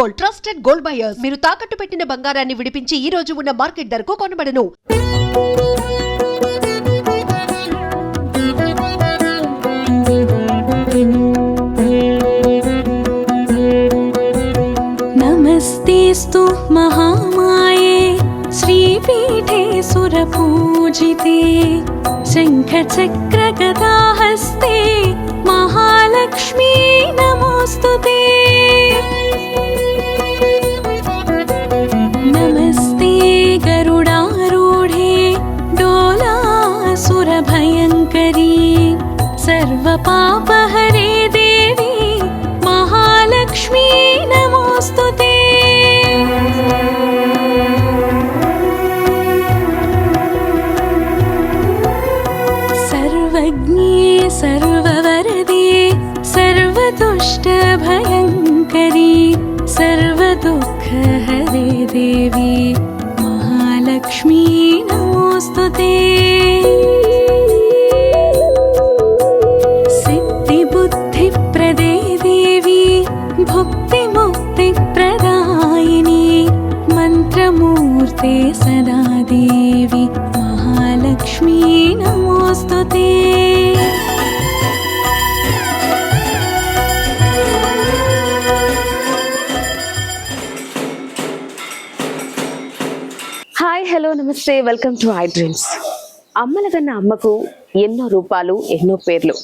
Gold trusted gold buyers. మీరు తాకట్టు పెట్టిన బంగారాన్ని విడిపించి ఈ రోజు ఉన్న మార్కెట్ ధరకు కొనబడను. నమస్తేస్తు మహామాయే శ్రీపీఠే సురపూజితే శంఖచక్రగదాహస్తే మహాలక్ష్మీ నమోస్తుతే. सर्वपापहरे देवी महालक्ष्मी नमोऽस्तु ते। सर्वज्ञे सर्ववरदे सर्वदुष्टभयङ्करी सर्वदुःखहरे देवी महालक्ष्मी नमोऽस्तु ते హలో నమస్తే. వెల్కమ్ టు ఐ డ్రీమ్స్ అమ్మల కన్నా అమ్మకు ఎన్నో రూపాలు ఎన్నో పేర్లు.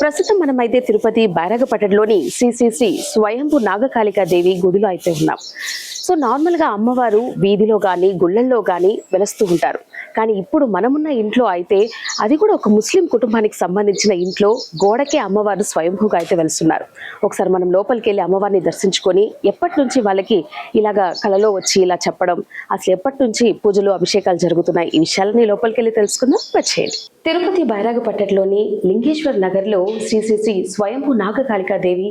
ప్రస్తుతం మనమైతే తిరుపతి బైరాగపట్టణలోని శ్రీ స్వయంభూ శ్రీ స్వయంభు నాగకాళికా దేవి గుడిలో అయితే ఉన్నాం. సో నార్మల్గా అమ్మవారు వీధిలో కానీ గుళ్ళల్లో కానీ వెలుస్తూ ఉంటారు. కానీ ఇప్పుడు మనమున్న ఇంట్లో అయితే అది కూడా ఒక ముస్లిం కుటుంబానికి సంబంధించిన ఇంట్లో గోడకే అమ్మవారు స్వయంభూగా అయితే వెలుస్తున్నారు. ఒకసారి మనం లోపలికి వెళ్ళి అమ్మవారిని దర్శించుకొని ఎప్పటి నుంచి వాళ్ళకి ఇలాగా కలలో వచ్చి ఇలా చెప్పడం అసలు ఎప్పటి నుంచి పూజలు అభిషేకాలు జరుగుతున్నాయి ఈ విషయాలని లోపలికి వెళ్ళి తెలుసుకుందాం వచ్చేయండి తిరుపతి బైరాగపట్టణలోని లింగేశ్వర్ నగర్లో శ్రీ శ్రీ శ్రీ స్వయంభూ నాగకాళికాదేవి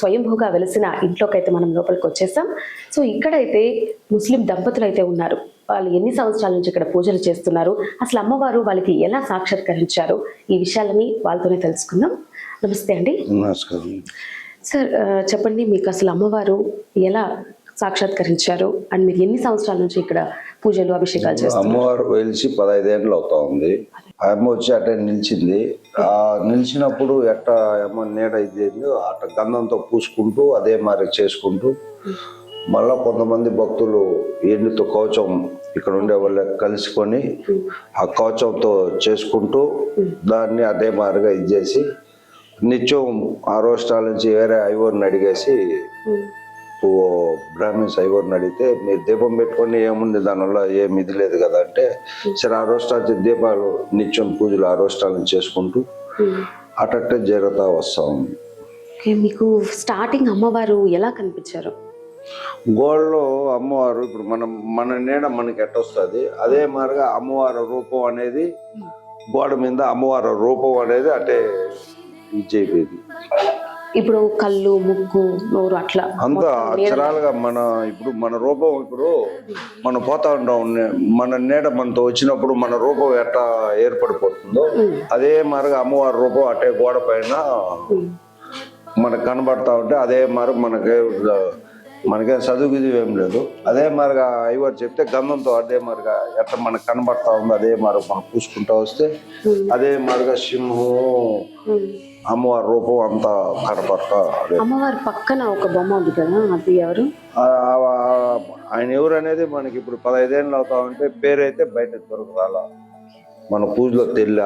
స్వయంభూగా వెలిసిన ఇంట్లోకి అయితే మనం లోపలికి వచ్చేసాం. సో ఇక్కడైతే ముస్లిం దంపతులు అయితే ఉన్నారు. వాళ్ళు ఎన్ని సంవత్సరాల నుంచి ఇక్కడ పూజలు చేస్తున్నారు? అసలు అమ్మవారు వాళ్ళకి ఎలా సాక్షాత్కరించారు? ఈ విషయాలని వాళ్ళతోనే తెలుసుకుందాం. నమస్తే అండి. నమస్కారం. సార్ చెప్పండి మీకు అసలు అమ్మవారు ఎలా సాక్షాత్కరించారు? అండ్ మీరు ఎన్ని సంవత్సరాల నుంచి ఇక్కడ పూజలు అభిషేకాలు చేస్తున్నారు అమ్మవారు వెలిసి పదహైదేళ్ళు అవుతా ఉంది ఆ అమ్మ వచ్చి అట్ట నిలిచింది. ఆ నిలిచినప్పుడు ఎట్ట అమ్మ నీడ ఇది అట్ట గంధంతో పూసుకుంటూ అదే మరి చేసుకుంటూ మళ్ళా కొంతమంది భక్తులు ఎండుతో కవచం ఇక్కడ ఉండే వాళ్ళకి కలుసుకొని ఆ కవచంతో చేసుకుంటూ దాన్ని అదే మారుగా ఇది చేసి నిత్యం ఆ రోస్టాల నుంచి వేరే ఐవర్ని అడిగేసి ఓ బ్రాహ్మిన్స్ ఐవర్ని అడిగితే మీరు దీపం పెట్టుకొని ఏముంది? దానివల్ల ఏమి ఇది లేదు కదా అంటే సరే ఆ రోస్టాల దీపాలు నిత్యం పూజలు ఆ నుంచి చేసుకుంటూ అటట్టే జరుగుతా వస్తా. ఉంది మీకు స్టార్టింగ్ అమ్మవారు ఎలా కనిపించారు? గోడలో అమ్మవారు ఇప్పుడు మనం మన నీడ మనకి ఎట్టొస్తుంది? అదే మాదిరిగా అమ్మవారి రూపం అనేది గోడ మీద అమ్మవారి రూపం అనేది అటే అయిపోయింది ఇప్పుడు కళ్ళు ముక్కు నోరు అట్లా అంతా అక్షరాలుగా మన ఇప్పుడు మన రూపం ఇప్పుడు మనం పోతా ఉంటాం మన నీడ మనతో వచ్చినప్పుడు మన రూపం ఎట్టా ఏర్పడిపోతుందో అదే మాదిరిగా అమ్మవారి రూపం అటే గోడ పైన మనకు కనబడతా ఉంటే అదే మరి మనకి మనకేం చదువు ఏం లేదు. అదే మాదిరిగా ఐవర్ చెప్తే గంధంతో అదే మాదిరిగా ఎట్లా మనకు కనబడతా ఉంది అదే మరి మనం పూసుకుంటా వస్తే అదే మాదిరిగా సింహం. అమ్మవారి రూపం అంతా కనపడతా అమ్మవారి పక్కన ఒక బొమ్మ ఉంది కదా అది ఎవరు? ఆయన ఎవరు అనేది మనకి ఇప్పుడు పదహైదేళ్ళు అవుతా ఉంటే పేరైతే బయట దొరకరాల. మన పూజలో తెల్ల.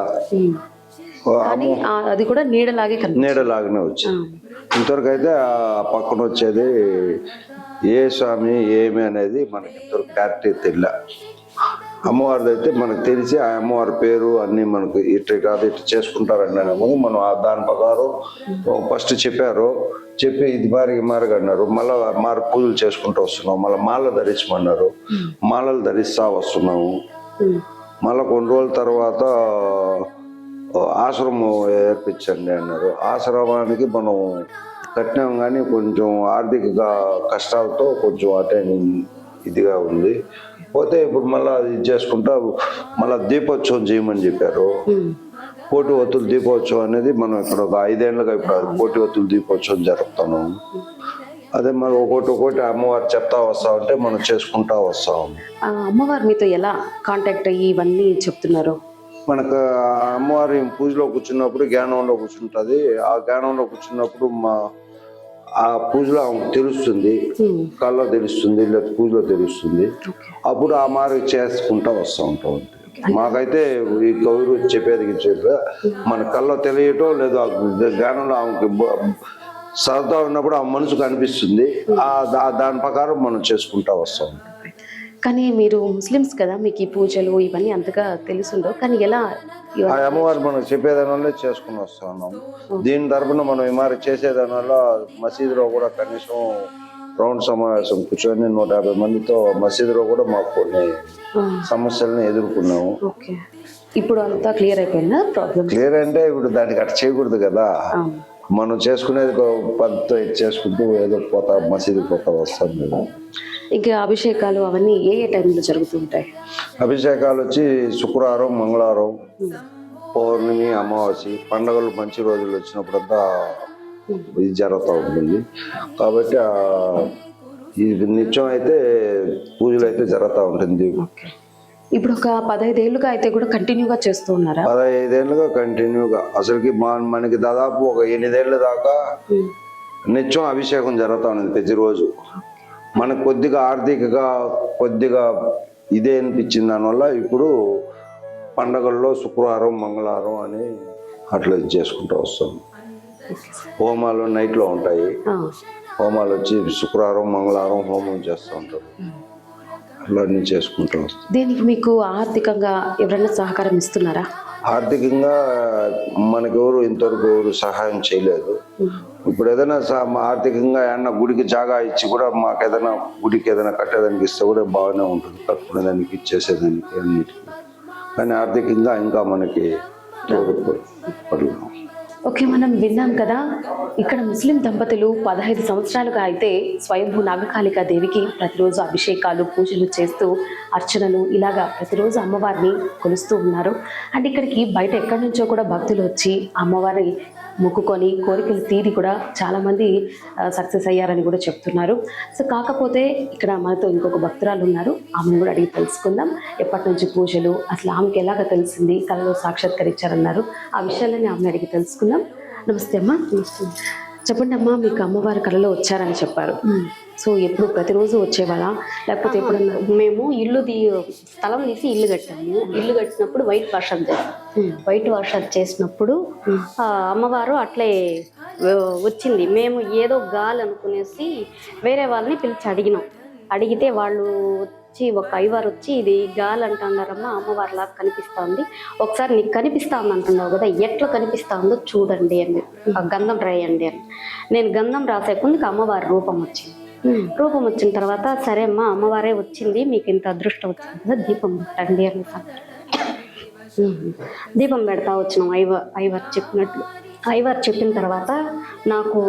అది కూడా నీడలాగే నీడలాగానే వచ్చింది. ఇంతవరకు అయితే ఆ పక్కన వచ్చేది ఏ స్వామి ఏమి అనేది మనకి ఇంతవరకు క్లారిటీ తెల్ల. అమ్మవారిది అయితే మనకు తెలిసి ఆ అమ్మవారి పేరు అన్ని మనకు ఇట్లా కాదు ఇట్లా చేసుకుంటారండి అనేమో మనం ఆ దాని ప్రకారం ఫస్ట్ చెప్పారు. చెప్పి ఇది మారిగా అన్నారు. మళ్ళీ మారి పూజలు చేసుకుంటూ వస్తున్నాం. మళ్ళీ మాల ధరించమన్నారు. మాలలు ధరిస్తా వస్తున్నాము. మళ్ళీ కొన్ని రోజుల తర్వాత ఆశ్రమం ఏర్పించండి అన్నారు. ఆశ్రమానికి మనం కట్టినాం కానీ కొంచెం ఆర్థిక కష్టాలతో కొంచెం అటే ఇదిగా ఉంది. పోతే ఇప్పుడు మళ్ళీ ఇది చేసుకుంటా మళ్ళీ దీపోత్సవం చేయమని చెప్పారు. కోటి ఒత్తుల దీపోత్సవం అనేది మనం ఇక్కడ ఒక ఐదేళ్ళుగా ఇప్పుడు కోటి ఒత్తుల దీపోత్సవం జరుపుతున్నాం అదే మరి ఒకటి ఒకటి అమ్మవారు చెప్తా వస్తా ఉంటే మనం చేసుకుంటా వస్తాం. అమ్మవారు మీతో ఎలా కాంటాక్ట్ అయ్యి ఇవన్నీ చెప్తున్నారు? మనకు అమ్మవారి పూజలో కూర్చున్నప్పుడు జ్ఞానంలో కూర్చుంటుంది. ఆ జ్ఞానంలో కూర్చున్నప్పుడు మా ఆ పూజలో ఆమెకు తెలుస్తుంది. Hmm. కళ్ళలో తెలుస్తుంది లేదా పూజలో తెలుస్తుంది. అప్పుడు ఆ మారి చేసుకుంటా వస్తూ ఉంటాం. మాకైతే ఈ కౌరు చెప్పేది చెప్పేది మన కళ్ళలో తెలియటం లేదు జ్ఞానంలో ఆమెకి సరదా ఉన్నప్పుడు ఆ మనసు కనిపిస్తుంది ఆ దా- దాని ప్రకారం మనం చేసుకుంటా వస్తాం కానీ మీరు ముస్లిమ్స్ కదా మీకు ఈ పూజలు ఇవన్నీ అంతగా తెలుసుండవు. కానీ ఎలా ఆ అమ్మవారు మనం చెప్పేదానివల్లే చేసుకుని వస్తా ఉన్నాం. దీని తరపున మనం ఈ మారి చేసేదానివల్ల మసీదులో కూడా కనీసం రౌండ్ సమావేశం కూర్చొని నూట యాభై మందితో మసీదులో కూడా మాకు కొన్ని సమస్యలను ఎదుర్కొన్నాము. ఇప్పుడు అంతా క్లియర్ అయిపోయిందా? ప్రాబ్లమ్? క్లియర్ అంటే ఇప్పుడు దానికి అట్ట చేయకూడదు కదా. మనం చేసుకునేది పద్ధతితో ఇది చేసుకుంటూ ఏదో పోతా మసీదు పోతా వస్తాం కదా. ఇంకా అభిషేకాలు అవన్నీ ఏ ఏ టైంలో జరుగుతుంటాయి అభిషేకాలు వచ్చి శుక్రవారం మంగళవారం పౌర్ణమి అమావాస్య పండగలు మంచి రోజులు వచ్చినప్పుడంతా ఇది జరుగుతూ ఉంటుంది. కాబట్టి ఇది నిత్యం అయితే పూజలు అయితే జరుగుతూ ఉంటుంది. ఇప్పుడు ఒక పదహైదేళ్ళుగా అయితే కూడా కంటిన్యూగా చేస్తూ ఉన్నారా? పదహైదేళ్ళుగా కంటిన్యూగా. అసలుకి మా మనకి దాదాపు ఒక ఎనిమిదేళ్ళ దాకా. నిత్యం అభిషేకం జరుగుతూ ఉన్నది ప్రతిరోజు. మనకు కొద్దిగా ఆర్థికంగా కొద్దిగా ఇదే అనిపించింది దానివల్ల ఇప్పుడు పండగల్లో శుక్రవారం మంగళవారం అని అట్లా ఇది చేసుకుంటూ వస్తాం. హోమాలు నైట్లో ఉంటాయి. హోమాలు వచ్చి శుక్రవారం మంగళవారం హోమం చేస్తూ ఉంటారు. అట్లా అన్ని చేసుకుంటూ వస్తాం. దీనికి మీకు ఆర్థికంగా ఎవరైనా సహకారం ఇస్తున్నారా? ఆర్థికంగా మనకెవరు ఇంతవరకు ఎవరు సహాయం చేయలేదు. ఇప్పుడు ఏదైనా మా ఆర్థికంగా ఏమన్నా గుడికి జాగా ఇచ్చి కూడా మాకు ఏదైనా గుడికి ఏదైనా కట్టేదానికి ఇస్తే కూడా బాగానే ఉంటుంది. కట్టుకునేదానికి చేసేదానికి అన్నిటికీ. కానీ ఆర్థికంగా ఇంకా మనకి ఓకే మనం విన్నాం కదా ఇక్కడ ముస్లిం దంపతులు పదహైదు సంవత్సరాలుగా అయితే స్వయంభూ నాగకాళిక దేవికి ప్రతిరోజు అభిషేకాలు పూజలు చేస్తూ అర్చనలు ఇలాగా ప్రతిరోజు అమ్మవారిని కొలుస్తూ ఉన్నారు. అండ్ ఇక్కడికి బయట ఎక్కడి నుంచో కూడా భక్తులు వచ్చి అమ్మవారిని మొక్కుకొని కోరికలు తీరి కూడా చాలామంది సక్సెస్ అయ్యారని కూడా చెప్తున్నారు. సో కాకపోతే ఇక్కడ మనతో ఇంకొక భక్తురాలు ఉన్నారు. ఆమెను కూడా అడిగి తెలుసుకుందాం. ఎప్పటి నుంచి పూజలు అసలు ఆమెకి ఎలాగ తెలిసింది కళలో సాక్షాత్కరించారన్నారు. ఆ విషయాలని ఆమెను అడిగి తెలుసుకుందాం. నమస్తే అమ్మా. నమస్తే. చెప్పండి అమ్మా మీకు అమ్మవారి కళలో వచ్చారని చెప్పారు. సో ఎప్పుడు ప్రతిరోజు వచ్చేవాళ్ళా? లేకపోతే ఎప్పుడన్నా? మేము ఇల్లు తీ స్థలం తీసి ఇల్లు కట్టాము. ఇల్లు కట్టినప్పుడు వైట్ అప్ చేస్తాం. వైట్ వాష్ అప్ చేసినప్పుడు అమ్మవారు అట్లే వచ్చింది. మేము ఏదో గాలి అనుకునేసి వేరే వాళ్ళని పిలిచి అడిగినాం. అడిగితే వాళ్ళు వచ్చి ఒక ఐవారు వచ్చి ఇది గాలి అంటున్నారమ్మా అమ్మవారి లాగా కనిపిస్తుంది. ఒకసారి నీకు కనిపిస్తా అంటున్నావు కదా ఎట్లా కనిపిస్తుందో చూడండి అని. ఆ గంధం రాయండి అని. నేను గంధం రాసే కొందుకు అమ్మవారి రూపం వచ్చింది. రూపం వచ్చిన తర్వాత సరే అమ్మా అమ్మవారే వచ్చింది మీకు ఇంత అదృష్టం వచ్చింది కదా దీపం పెట్టండి అని ఉమ్. దీపం పెడతా వచ్చినాం ఐవ ఐవర్ చెప్పినట్లు. ఐవర్ చెప్పిన తర్వాత నాకు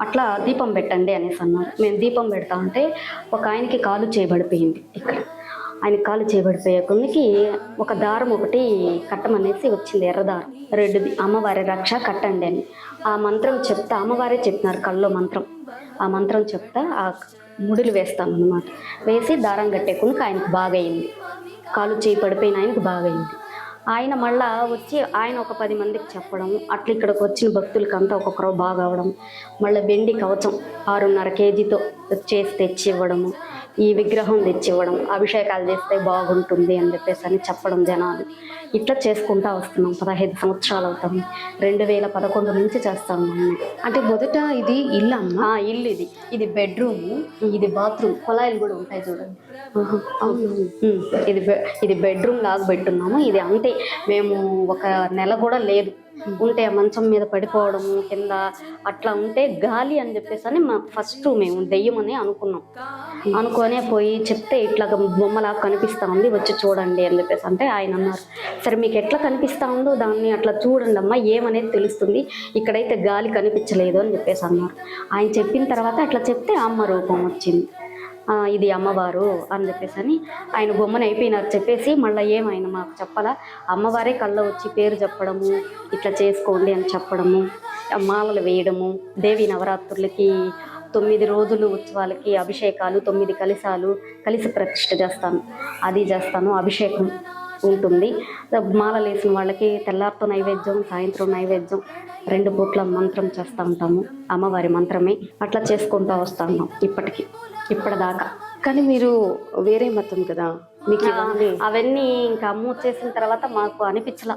అట్లా దీపం పెట్టండి అనేసి అన్నారు. మేము దీపం పెడతా ఉంటే ఒక ఆయనకి కాలు చేయబడిపోయింది ఇక్కడ. ఆయన కాలు చేయబడిపోయే కొన్నికి ఒక దారం ఒకటి కట్టమనేసి వచ్చింది ఎర్రదారం రెడ్డిది అమ్మవారి రక్ష కట్టండి అని. ఆ మంత్రం చెప్తా అమ్మవారే చెప్పినారు కళ్ళలో మంత్రం. ఆ మంత్రం చెప్తా ఆ ముడులు వేస్తాను అనమాట వేసి దారం కట్టే ఆయనకు బాగయింది. కాలు చేయి పడిపోయిన ఆయనకు బాగయింది. ఆయన మళ్ళా వచ్చి ఆయన ఒక పది మందికి చెప్పడం అట్లా ఇక్కడికి వచ్చిన భక్తులకి అంతా ఒక్కొక్కరు బాగా అవడం మళ్ళీ వెండి కవచం ఆరున్నర కేజీతో చేసి తెచ్చి ఇవ్వడము ఈ విగ్రహం తెచ్చి ఇవ్వడం అభిషేకాలు చేస్తే బాగుంటుంది అని చెప్పేసి అని చెప్పడం జనాలు. ఇట్లా చేసుకుంటా వస్తున్నాం పదహైదు సంవత్సరాలు అవుతుంది. రెండు వేల పదకొండు నుంచి చేస్తాం అంటే మొదట ఇది ఇల్లు అమ్మ? ఇల్లు ఇది. ఇది బెడ్రూమ్ ఇది బాత్రూమ్ కుళాయిలు కూడా ఉంటాయి చూడండి. ఇది ఇది బెడ్రూమ్ లాగా పెట్టున్నాము. ఇది అంతే. మేము ఒక నెల కూడా లేదు. ఉంటే ఆ మంచం మీద పడిపోవడము కింద అట్లా ఉంటే గాలి అని చెప్పేసి అని మా ఫస్ట్ మేము దెయ్యం అని అనుకున్నాం. అనుకొనే పోయి చెప్తే ఇట్లా బొమ్మలా కనిపిస్తూ ఉంది వచ్చి చూడండి అని చెప్పేసి అంటే ఆయన అన్నారు. సరే మీకు ఎట్లా కనిపిస్తా ఉందో దాన్ని అట్లా చూడండి అమ్మా ఏమనేది తెలుస్తుంది? ఇక్కడైతే గాలి కనిపించలేదు అని చెప్పేసి అన్నారు. ఆయన చెప్పిన తర్వాత అట్లా చెప్తే అమ్మ రూపం వచ్చింది. ఇది అమ్మవారు అని చెప్పేసి అని ఆయన బొమ్మను అయిపోయినారు చెప్పేసి మళ్ళీ ఏమైనా మాకు చెప్పాలా? అమ్మవారే కళ్ళ వచ్చి పేరు చెప్పడము ఇట్లా చేసుకోండి అని చెప్పడము మాలలు వేయడము దేవి నవరాత్రులకి తొమ్మిది రోజులు ఉత్సవాలకి అభిషేకాలు తొమ్మిది కలిసాలు కలిసి ప్రతిష్ట చేస్తాను. అది చేస్తాను అభిషేకం. ఉంటుంది. మాలలు వేసిన వాళ్ళకి తెల్లారితో నైవేద్యం సాయంత్రం నైవేద్యం రెండు పూట్ల మంత్రం చేస్తూ ఉంటాము. అమ్మవారి మంత్రమే అట్లా చేసుకుంటూ వస్తాను ఇప్పటికి ఇప్పటిదాకా. కానీ మీరు వేరే మతం కదా మీకు అవన్నీ ఇంకా అమ్మ వచ్చేసిన తర్వాత మాకు అనిపించలా.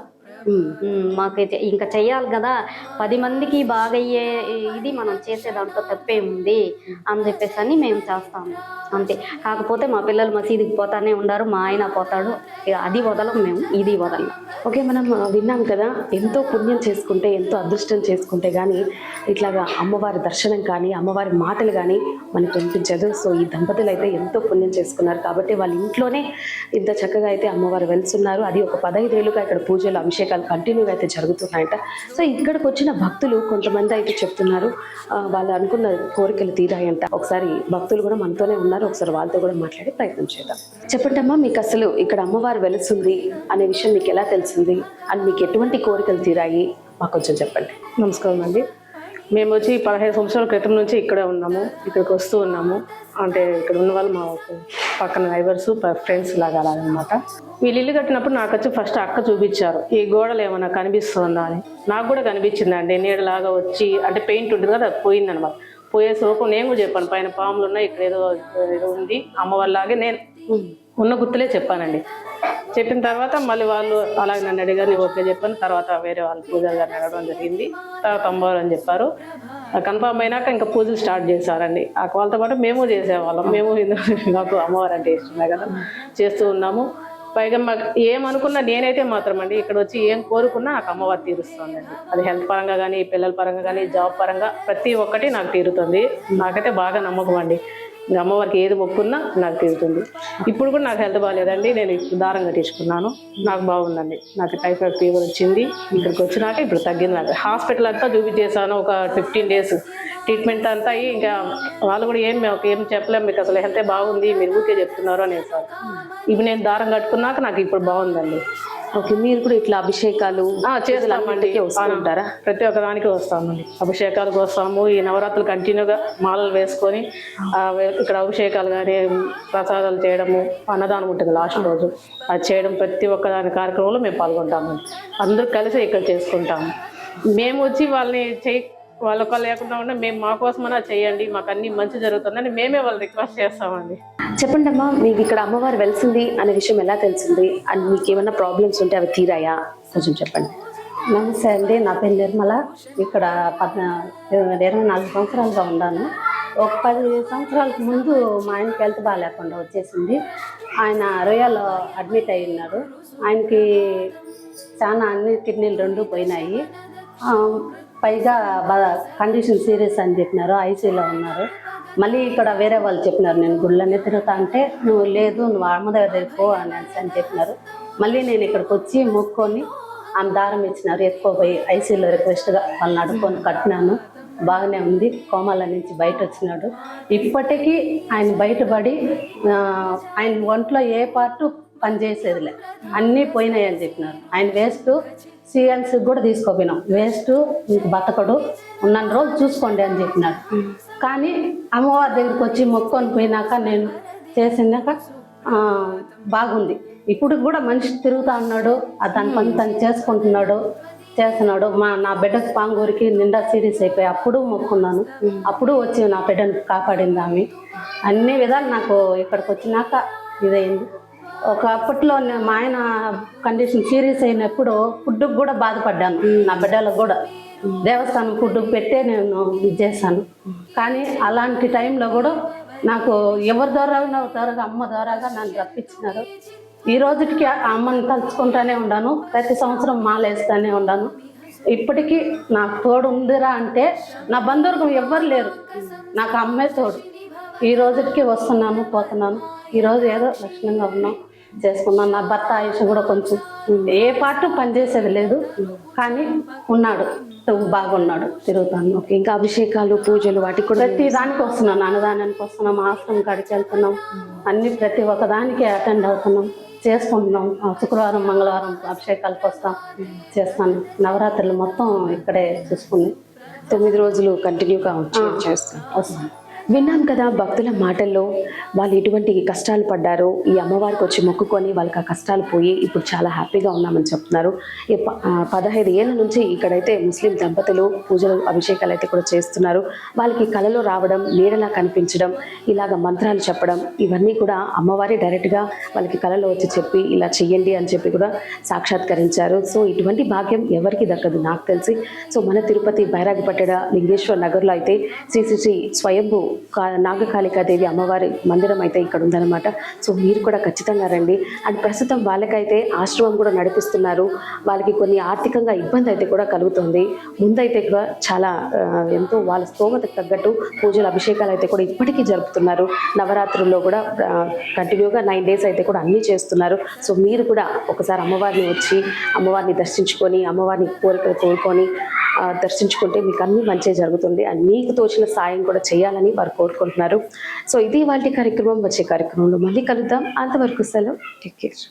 మాకు ఇంకా చెయ్యాలి కదా. పది మందికి బాగయ్యే ఇది మనం చేసే దాంట్లో తప్పేముంది అని చెప్పేసి అని మేము చేస్తాము. అంతే. కాకపోతే మా పిల్లలు మసీదుకి పోతానే ఉండారు మా ఆయన పోతాడు. ఇక అది వదలం మేము ఇది వదలం ఓకే మనం విన్నాం కదా ఎంతో పుణ్యం చేసుకుంటే ఎంతో అదృష్టం చేసుకుంటే కానీ ఇట్లాగా అమ్మవారి దర్శనం కానీ అమ్మవారి మాటలు కానీ మనకు వినిపించదు. సో ఈ దంపతులు అయితే ఎంతో పుణ్యం చేసుకున్నారు. కాబట్టి వాళ్ళ ఇంట్లోనే ఇంత చక్కగా అయితే అమ్మవారు వెళ్తున్నారు. అది ఒక పదహైదేళ్ళుగా ఇక్కడ పూజలు అభిషేకాలు కంటిన్యూగా అయితే జరుగుతున్నాయట. సో ఇక్కడికి వచ్చిన భక్తులు కొంతమంది అయితే చెప్తున్నారు వాళ్ళు అనుకున్న కోరికలు తీరాయంట. ఒకసారి భక్తులు కూడా మనతోనే ఉన్నారు ఒకసారి వాళ్ళతో కూడా మాట్లాడే ప్రయత్నం చేద్దాం. చెప్పండి అమ్మా మీకు అసలు ఇక్కడ అమ్మవారు వెలుస్తుంది అనే విషయం మీకు ఎలా తెలిసింది? అండ్ మీకు ఎటువంటి కోరికలు తీరాయి? మాకు కొంచెం చెప్పండి. నమస్కారం అండి. మేము వచ్చి పదహైదు సంవత్సరాల క్రితం నుంచి ఇక్కడే ఉన్నాము ఇక్కడికి వస్తూ ఉన్నాము. అంటే ఇక్కడ ఉన్న వాళ్ళు మా పక్కన నైబర్స్ ఫ్రెండ్స్ లాగా అలాగనమాట వీళ్ళు ఇల్లు కట్టినప్పుడు నాకు వచ్చి ఫస్ట్ అక్క చూపించారు. ఈ గోడలు ఏమైనా కనిపిస్తుందా అని. నాకు కూడా కనిపించిందండి. నీడలాగా వచ్చి అంటే పెయింట్ ఉంటుంది కదా అది పోయిందనమాట పోయే సోకం నేను కూడా చెప్పాను పైన పాములు ఉన్నాయి ఇక్కడ ఏదో ఏదో ఉంది. అమ్మవారిలాగే నేను. ఉన్న గుర్తులే చెప్పానండి. చెప్పిన తర్వాత మళ్ళీ వాళ్ళు అలాగే నన్ను అడిగారు నేను ఓకే చెప్పాను. తర్వాత వేరే వాళ్ళు పూజారి గారిని అడగడం జరిగింది. తర్వాత అమ్మవారు అని చెప్పారు. కన్ఫామ్ అయినాక ఇంకా పూజలు స్టార్ట్ చేశారండి. ఆ వాళ్ళతో పాటు మేము చేసేవాళ్ళం. మేము మాకు నాకు అమ్మవారు అంటే ఇష్టమే కదా. చేస్తూ ఉన్నాము. పైగా మాకు ఏమనుకున్నా నేనైతే మాత్రం అండి ఇక్కడ వచ్చి ఏం కోరుకున్నా నాకు అమ్మవారు తీరుస్తుందండి. అది హెల్త్ పరంగా కానీ పిల్లల పరంగా కానీ జాబ్ పరంగా ప్రతి ఒక్కటి నాకు తీరుతుంది. నాకైతే బాగా నమ్మకం అండి. ఇంకా అమ్మవారికి ఏది మొక్కున్నా నాకు తీరుతుంది ఇప్పుడు కూడా నాకు హెల్త్ బాగాలేదండి. నేను ఇప్పుడు దారం కట్టించుకున్నాను. నాకు బాగుందండి. నాకు టైఫాయిడ్ ఫీవర్ వచ్చింది. ఇక్కడికి వచ్చినాక ఇప్పుడు తగ్గింది నాకు. హాస్పిటల్ అంతా చూపించేసాను ఒక ఫిఫ్టీన్ డేస్ ట్రీట్మెంట్ అంతా అయ్యి ఇంకా వాళ్ళు కూడా ఏం మేము ఏం చెప్పలేము మీకు అసలు హెల్తే బాగుంది. మీరు ఊరికే చెప్తున్నారు అని సార్ ఇప్పుడు నేను దారం కట్టుకున్నాక నాకు ఇప్పుడు బాగుందండి. ఓకే మీరు కూడా ఇట్లా అభిషేకాలు చేస్తామండి. పూజలన్నిటికీ వస్తూ ఉంటారా ప్రతి ఒక్క దానికి వస్తామండి. అభిషేకాలకు వస్తాము ఈ నవరాత్రులు కంటిన్యూగా మాలలు వేసుకొని ఇక్కడ అభిషేకాలు కానీ ప్రసాదాలు చేయడము అన్నదానం ఉంటుంది లాస్ట్ రోజు. అది చేయడం ప్రతి ఒక్క దాని కార్యక్రమంలో మేము పాల్గొంటామండి. అందరూ కలిసి ఇక్కడ చేసుకుంటాము. మేము వచ్చి వాళ్ళని చేయి వాళ్ళొక్క లేకుండా ఉంటే మేము మా కోసమైనా చేయండి మాకు అన్ని మంచి జరుగుతుందని మేమే వాళ్ళు రిక్వెస్ట్ చేస్తామండి. చెప్పండి అమ్మా మీకు ఇక్కడ అమ్మవారు వెలిసింది అనే విషయం ఎలా తెలిసింది? అండ్ మీకు ఏమైనా ప్రాబ్లమ్స్ ఉంటే అవి తీరాయా? కొంచెం చెప్పండి. నమస్తే అండి నా పేరు నిర్మల. ఇక్కడ పద్నా ఇరవై నాలుగు సంవత్సరాలుగా ఉన్నాను. ఒక పది సంవత్సరాలకు ముందు మా ఆయనకి హెల్త్ బాగాలేకుండా వచ్చేసింది. ఆయన రొయ్యలో అడ్మిట్ అయి ఉన్నారు ఆయనకి చాలా అన్ని కిడ్నీలు రెండు పోయినాయి. ఆ, పైగా బాగా కండిషన్ సీరియస్ అని చెప్పినారు ఐసీలో ఉన్నారు. మళ్ళీ ఇక్కడ వేరే వాళ్ళు చెప్పినారు నేను గుళ్ళని తిరుగుతా అంటే నువ్వు లేదు నువ్వు అమ్మ దగ్గర పో అని అని చెప్పినారు. మళ్ళీ నేను ఇక్కడికి వచ్చి మొక్కొని ఆమె దారం ఇచ్చినారు ఎక్కువ పోయి ఐసీలో రిక్వెస్ట్గా వాళ్ళని అడుక్కొని కట్టినాను. బాగానే ఉంది కోమాల నుంచి బయట వచ్చినాడు. ఇప్పటికీ ఆయన బయటపడి ఆయన ఒంట్లో ఏ పార్టు పనిచేసేదిలే అన్నీ పోయినాయి అని చెప్పినారు. ఆయన వేస్ట్ సిఎన్సీ కూడా తీసుకోపోయినాం. వేస్ట్ ఇంక బతకడు. ఉన్న రోజు చూసుకోండి అని చెప్పినాడు. కానీ అమ్మవారి దగ్గరికి వచ్చి మొక్కొని పోయినాక నేను చేసినాక బాగుంది. ఇప్పుడు కూడా మనిషి తిరుగుతా ఉన్నాడు. ఆ దాని పని తను చేసుకుంటున్నాడు చేస్తున్నాడు. మా నా బిడ్డకు పాంగూరికి నిండా సీరియస్ అయిపోయి అప్పుడు మొక్కున్నాను. అప్పుడు వచ్చి నా బిడ్డను కాపాడింది ఆమె. అన్ని విధాలు నాకు ఇక్కడికి వచ్చినాక ఇదైంది. ఒక అప్పట్లో మా ఆయన కండిషన్ సీరియస్ అయినప్పుడు ఫుడ్కి కూడా బాధపడ్డాను. నా బిడ్డలకు కూడా. దేవస్థానం ఫుడ్ పెట్టే నేను ఇది చేశాను. కానీ అలాంటి టైంలో కూడా నాకు ఎవరి ద్వారా త్వరగా అమ్మ ద్వారాగా నన్ను రప్పించినారు. ఈ రోజుకి అమ్మని తలుచుకుంటానే ఉన్నాను ప్రతి సంవత్సరం మాల వేస్తానే ఉన్నాను ఇప్పటికీ నాకు తోడు ఉందిరా అంటే నా బంధువర్గం ఎవ్వరు లేరు. నాకు అమ్మే తోడు. ఈ రోజుకి వస్తున్నాను పోతున్నాను. ఈ రోజు ఏదో లక్షణంగా ఉన్నాం. చేసుకున్నాను నా భర్త ఆయుష్ కూడా కొంచెం ఏ పాటు పనిచేసేది లేదు. కానీ ఉన్నాడు. బాగున్నాడు తిరుగుతాను. ఇంకా అభిషేకాలు పూజలు వాటికి కూడా ప్రతి దానికి వస్తున్నాం అన్నదానానికి వస్తున్నాం ఆశ్రమం కాడికి వెళ్తున్నాం. అన్ని ప్రతి ఒక్క దానికి అటెండ్ అవుతున్నాం. చేసుకుంటున్నాం. శుక్రవారం మంగళవారం అభిషేకాలకు వస్తాం. చేస్తాను. నవరాత్రులు మొత్తం ఇక్కడే చూసుకుని తొమ్మిది రోజులు కంటిన్యూగా చేస్తాం వస్తాం విన్నాం కదా భక్తుల మాటల్లో వాళ్ళు ఎటువంటి కష్టాలు పడ్డారో ఈ అమ్మవారికి వచ్చి మొక్కుకొని వాళ్ళకి ఆ కష్టాలు పోయి ఇప్పుడు చాలా హ్యాపీగా ఉన్నామని చెప్తున్నారు. పదహైదు ఏళ్ళ నుంచి ఇక్కడైతే ముస్లిం దంపతులు పూజలు అభిషేకాలు అయితే కూడా చేస్తున్నారు. వాళ్ళకి కళలో రావడం నీడలా కనిపించడం ఇలాగ మంత్రాలు చెప్పడం ఇవన్నీ కూడా అమ్మవారి డైరెక్ట్గా వాళ్ళకి కళలో వచ్చి చెప్పి ఇలా చెయ్యండి అని చెప్పి కూడా సాక్షాత్కరించారు. సో ఇటువంటి భాగ్యం ఎవరికి దక్కదు నాకు తెలిసి. సో మన తిరుపతి బైరాగిపట్టడ లింగేశ్వర్ నగర్లో అయితే శ్రీ శ్రీ స్వయంభూ నాగకాళికాదేవి అమ్మవారి మందిరం అయితే ఇక్కడ ఉందన్నమాట. సో మీరు కూడా ఖచ్చితంగా రండి. అండ్ ప్రస్తుతం వాళ్ళకైతే ఆశ్రమం కూడా నడిపిస్తున్నారు. వాళ్ళకి కొన్ని ఆర్థికంగా ఇబ్బంది అయితే కూడా కలుగుతుంది. ముందైతే కూడా చాలా ఎంతో వాళ్ళ స్తోమతకు తగ్గట్టు పూజలు అభిషేకాలు అయితే కూడా ఇప్పటికీ జరుపుతున్నారు. నవరాత్రుల్లో కూడా కంటిన్యూగా నైన్ డేస్ అయితే కూడా అన్నీ చేస్తున్నారు. సో మీరు కూడా ఒకసారి అమ్మవారిని వచ్చి అమ్మవారిని దర్శించుకొని అమ్మవారిని కోరికలు కోరుకొని దర్శించుకుంటే మీకు అన్ని మంచి జరుగుతుంది అండ్ మీకు తోచిన సాయం కూడా చేయాలని వారు కోరుకుంటున్నారు. సో ఇది వాళ్ళ కార్యక్రమం. వచ్చే కార్యక్రమంలో మళ్ళీ కలుద్దాం. అంతవరకు సెలవు. Take care